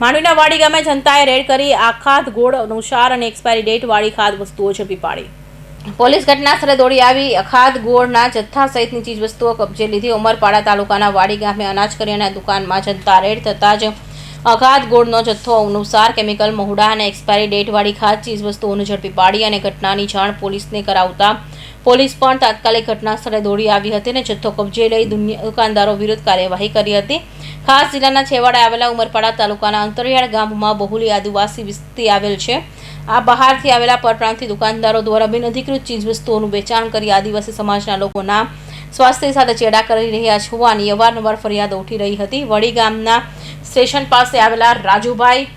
માંડવીના વાડી ગામે જનતાએ રેડ કરી આખાત ગોળ અનુસાર અને એક્સપાયરી ડેટ વાળી ખાદ વસ્તુઓ ઝડપી પાડી. પોલીસ ઘટના સ્થળે દોડી આવી. અખાત ગોળના જથ્થા સહિતની ચીજ વસ્તુઓ કબજે લીધી. ઉમરપાડા તાલુકાના વાડી ગામે અનાજ કરિયાણા દુકાનમાં જનતા રેડ થતાં જ અઘાત ગોળનો જથ્થો અનુસાર કેમિકલ મહુડા અને એક્સપાયરી ડેટવાળી ખાસ ચીજ વસ્તુઓને ઝડપી પાડી અને ઘટનાની જાણ પોલીસને કરાવતા પોલીસ પણ તાત્કાલિક ઘટના સ્થળે દોડી આવી હતી અને જથ્થો કબજે લઈ દુકાનદારો વિરુદ્ધ કાર્યવાહી કરી હતી. ખાસ જિલ્લાના છેવાડે આવેલા ઉમરપાડા તાલુકાના અંતરિયાળ ગામમાં બહુલી આદિવાસી વસ્તી આવેલ છે. આ બહારથી આવેલા પરપ્રાંતથી દુકાનદારો દ્વારા બિન અધિકૃત ચીજવસ્તુઓનું વેચાણ કરી આદિવાસી સમાજના લોકોના સ્વાસ્થ્ય સાથે ચેડા કરી રહ્યા હોવાની અવારનવાર ફરિયાદો ઉઠી રહી હતી. વડી ગામના સ્ટેશન પાસે આવેલા રાજુભાઈ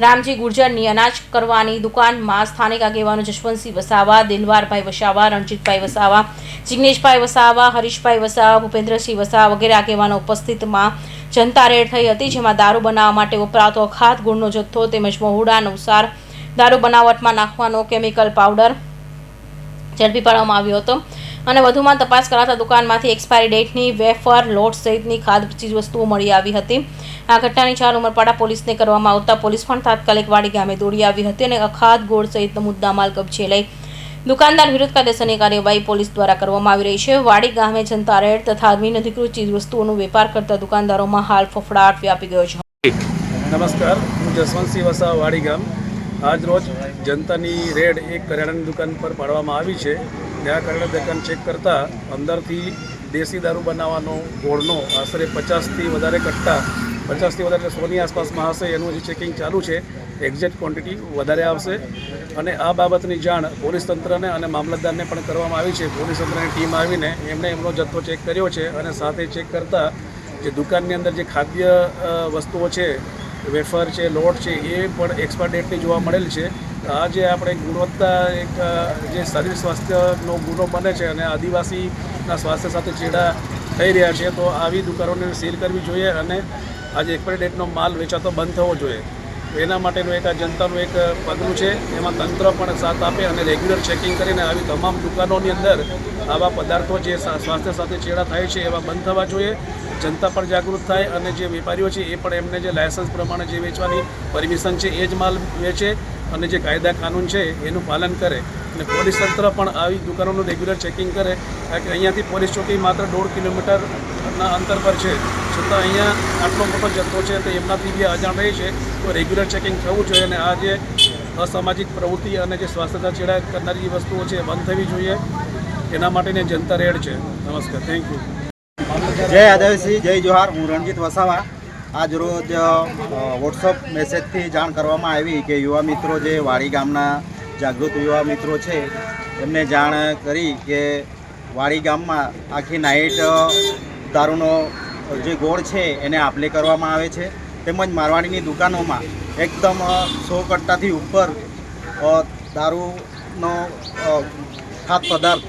રામજી ગુર્જરની અનાજ કરવાની દુકાનમાં સ્થાનિક આગેવાનો જશવંતસિંહ વસાવા, દિલવારભાઈ વસાવા, રણજીતભાઈ વસાવા, જિગ્નેશભાઈ વસાવા, હરીશભાઈ વસાવા, ભૂપેન્દ્રસિંહ વસાવા વગેરે આગેવાનો ઉપસ્થિતમાં જનતા રેડ થઈ હતી, જેમાં દારૂ બનાવવા માટે વપરાતો અખાત ગુણનો જથ્થો તેમજ મહુડા અનુસાર દારૂ બનાવટમાં નાખવાનો કેમિકલ પાવડર ઝડપી પાડવામાં આવ્યો હતો. અને વધુમાં તપાસ કરાતા દુકાનમાંથી એક્સપાયરી ડેટની વેફર, લોટ સહિતની ખાદ ચીજવસ્તુઓ મળી આવી હતી. આ ઘટનાની જાણ ઉમરપાડા પોલીસને કરવામાં આવતા પોલીસ પણ તાત્કાલિક વાડી ગામે દોડી આવી હતી અને અખાત ગોળ સહિતનો મુદ્દામાલ કબજે લઈ દુકાનદાર વિરુદ્ધ કાયદેસરની કાર્યવાહી પોલીસ દ્વારા કરવામાં આવી રહી છે. વાડી ગામે જનતા રેડ તથા બિનઅધિકૃત ચીજવસ્તુઓનો વેપાર કરતા દુકાનદારોમાં હાલ ફફડાટ વ્યાપી ગયો છે. નમસ્કાર, હું જસવંતસિંહ વસા વાડી ગામ. આજ જનતાની રેડ એક કરિયાણાની દુકાન પર પાડવામાં આવી છે. ત્યાં કરિયાણા દુકાન ચેક કરતાં અંદરથી દેશી દારૂ બનાવવાનો ગોળનો આશરે પચાસથી વધારે કટ્ટા, પચાસથી વધારે સોની આસપાસમાં હશે, એનું હજી ચેકિંગ ચાલુ છે. એક્ઝેક્ટ ક્વોન્ટિટી વધારે આવશે. અને આ બાબતની જાણ પોલીસ તંત્રને અને મામલતદારને પણ કરવામાં આવી છે. પોલીસ તંત્રની ટીમ આવીને એમણે એમનો જથ્થો ચેક કર્યો છે અને સાથે ચેક કરતાં જે દુકાનની અંદર જે ખાદ્ય વસ્તુઓ છે વેફર છે, લોટ છે, એ પણ એક્સપાયર ડેટની જોવા મળેલ છે. આ જે આપણે ગુણવત્તા એક જે શરીર સ્વાસ્થ્યનો ગુનો બને છે અને આદિવાસીના સ્વાસ્થ્ય સાથે ચેડા થઈ રહ્યા છે, તો આવી દુકાનોને સીલ કરવી જોઈએ અને આજે એક્સપાયર ડેટનો માલ વેચાતો બંધ થવો જોઈએ. એના માટેનું એક આ જનતાનું એક પગલું છે. એમાં તંત્ર પણ સાથ આપે અને રેગ્યુલર ચેકિંગ કરીને આવી તમામ દુકાનોની અંદર આવા પદાર્થો જે સ્વાસ્થ્ય સાથે ચેડા થાય છે એવા બંધ થવા જોઈએ. જનતા પણ જાગૃત થાય અને જે વેપારીઓ છે એ પણ એમને જે લાયસન્સ પ્રમાણે જે વેચવાની પરમિશન છે એ જ માલ વેચે અને જે કાયદા કાનૂન છે એનું પાલન કરે. અને પોલીસ તંત્ર પણ આવી દુકાનોનું રેગ્યુલર ચેકિંગ કરે. કારણ કે અહીંયાથી પોલીસ ચોકી માત્ર દોઢ કિલોમીટરના અંતર પર છે. છતાં અહીંયા આટલો મોટો જથ્થો છે તો એમનાથી બી અજાણ રહી છે. તો રેગ્યુલર ચેકિંગ થવું જોઈએ અને આ જે અસામાજિક પ્રવૃત્તિ અને જે સ્વાસ્થ્યતા છેડા કરનારી જે વસ્તુઓ છે બંધ થવી જોઈએ. એના માટેની જનતા રેડ છે. નમસ્કાર. થેન્ક યુ જય આદિવાસી, જય જોહાર. હું રણજીત વસાવા. આજ રોજ વોટ્સઅપ મેસેજથી જાણ કરવામાં આવી કે યુવા મિત્રો જે વાડી ગામના જાગૃત યુવા મિત્રો છે, એમને જાણ કરી કે વાડી ગામમાં આખી નાઇટ દારૂનો જે ગોળ છે એને આપલે કરવામાં આવે છે. તેમજ મારવાડીની દુકાનોમાં એકદમ સો કટ્ટાથી ઉપર દારૂનો ખાદ્ય પદાર્થ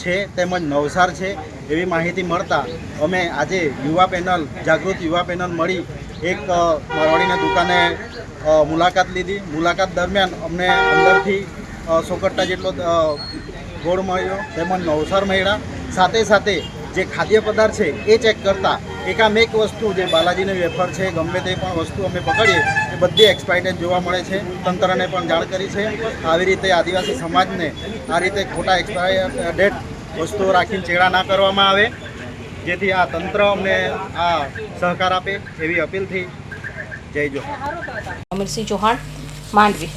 છે તેમજ નવસાર છે એવી માહિતી મળતા અમે આજે યુવા પેનલ, જાગૃત યુવા પેનલ મળી એક મારવાડીની દુકાને મુલાકાત લીધી. મુલાકાત દરમિયાન અમને અંદરથી સો કટ્ટા જેટલો ગોળ મળ્યો તેમજ નવસાર મળ્યા. સાથે સાથે જે ખાદ્ય પદાર્થ છે એ ચેક કરતાં એકામેક વસ્તુ જે બાલાજીની વેફર છે, ગમે તે પણ વસ્તુ અમે પકડીએ, એ બધી એક્સપાયર્ડ જોવા મળે છે. તંત્રને પણ જાણ કરી છે. આવી રીતે આદિવાસી સમાજને આ રીતે ખોટા એક્સપાયર ડેટ વસ્તુઓ રાખીને ચેડા ના કરવામાં આવે. જેથી આ તંત્ર અમને આ સહકાર આપે એવી અપીલથી જય જો અમરસિંહ ચૌહાણ, માંડવી.